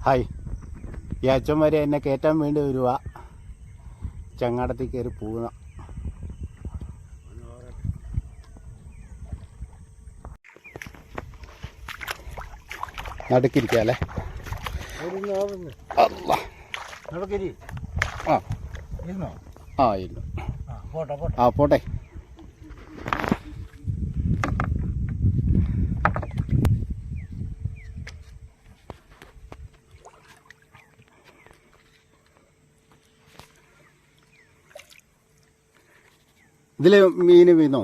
Hi. ഈ അച്ഛൻ വരെ എന്നെ കയറ്റാൻ വേണ്ടി വരുക ചങ്ങാടത്തിൽ കയറി പോകുന്ന നടുക്കിരിക്കാം അല്ലേ? അല്ലാ. നടക്കരി. ആ. ഇരുന്നോ? ആ ഇല്ല ആ പോട്ടെ. ഇതിൽ മീന് വീണോ?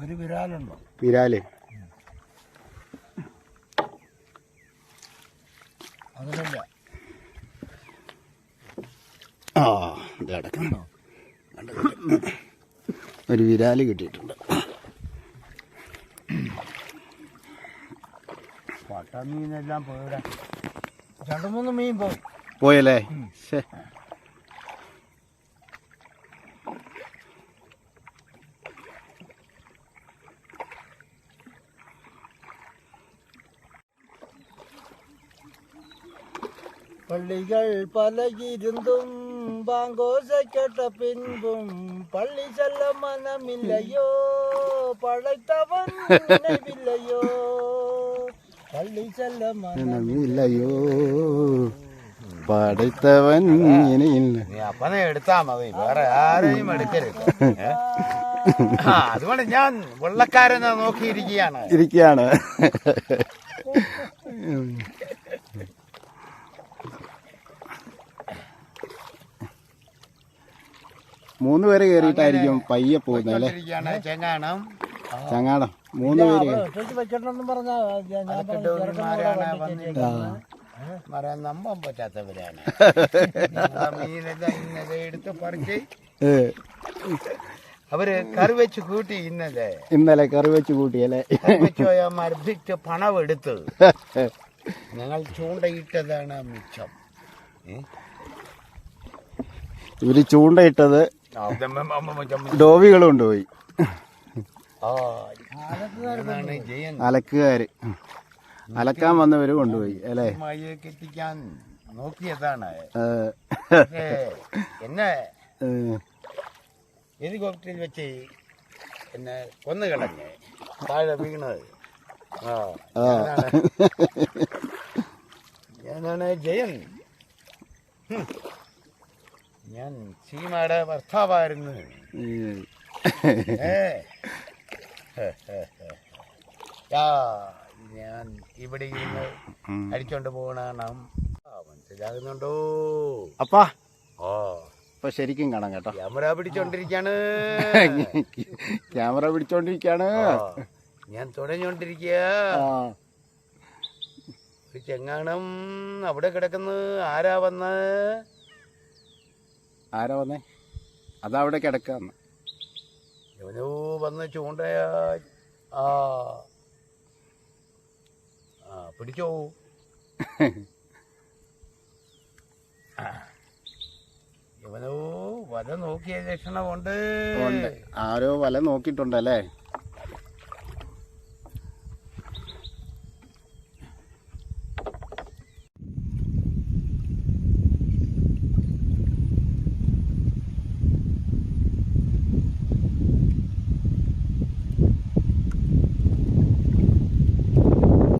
ഒരു വിരാലുണ്ടോ. വിരാൽ. അതിലില്ല ആ ഇത് ഒരു വിരാൽ കിട്ടിയിട്ടുണ്ട്. പട്ട മീനെല്ലാം രണ്ടു മൂന്ന് മീൻ പോയി. പോയല്ലേ? ശേ പള്ളികൾ പലയിരുന്നും ബാങ്കോസ കേട്ട പിൻപും പള്ളി ചെല്ല മനമില്ലയോ പഴത്തവൻ നിലവില്ലയോ പള്ളി ചെല്ല മനമില്ലയോ. പഠിത്തവൻ അപ്പന എടുത്താ മതി വേറെ ആരെയും എടുക്കരുത്. അതുകൊണ്ട് ഞാൻ വെള്ളക്കാരനെ നോക്കിയിരിക്കുകയാണ്. ഇരിക്കുകയാണ്. മൂന്ന് പേര് കയറിയിട്ടായിരിക്കും പയ്യെ പോകുന്നത് അല്ലേ? ചെങ്ങാണം. ചങ്ങാടം മൂന്ന് പേര് നമ്പാൻ പറ്റാത്തവരാണ്. ഇന്നലെ എടുത്ത് പറിച്ച്. അവർ കറി വെച്ച് കൂട്ടി ഇന്നലെ. ഇന്നലെ കറി വെച്ച് കൂട്ടിയല്ലേ കറി വെച്ച് പോയാ മർദ്ദിച്ച് പണം എടുത്ത് ഞങ്ങൾ ചൂണ്ടയിട്ടതാണ് മിച്ചം? ഇവർ ചൂണ്ടയിട്ടത് ഡോവികൾ കൊണ്ടുപോയി അലക്കുകാര്. അലക്കാൻ വന്നവര് കൊണ്ടുപോയി അല്ലേ? എത്തിക്കാൻ നോക്കിയതാണ് എന്നെ ഹെലികോപ്റ്ററിൽ വെച്ച് എന്നെ കൊന്നു കളഞ്ഞ് താഴെ വീണത്. ഞാനാണ് ജയൻ. ഞാൻ സീമയുടെ ഭർത്താവായിരുന്നു. ഞാൻ ഇവിടെ ഇരുന്ന്. അടിച്ചോണ്ട് പോകണ മനസ്സിലാകുന്നുണ്ടോ അപ്പാ. ഓ ഇപ്പൊ ശരിക്കും കാണാം കേട്ടോ. ക്യാമറ പിടിച്ചോണ്ടിരിക്കാണ്. ക്യാമറ പിടിച്ചോണ്ടിരിക്കാണ്. ഞാൻ തുടങ്ങിക്കൊണ്ടിരിക്കുക ഒരു ചെങ്ങാണം അവിടെ കിടക്കുന്നു. ആരാ വന്ന്? ആരാ വന്നേ? അതവിടെ കിടക്കാന്ന് ഇവനോ വന്ന് ചൂണ്ടയാ ആ ആ പിടിച്ചോ. ഇവനോ വല നോക്കിയ ലക്ഷണമുണ്ട്. ആരോ വല നോക്കിയിട്ടുണ്ടല്ലേ?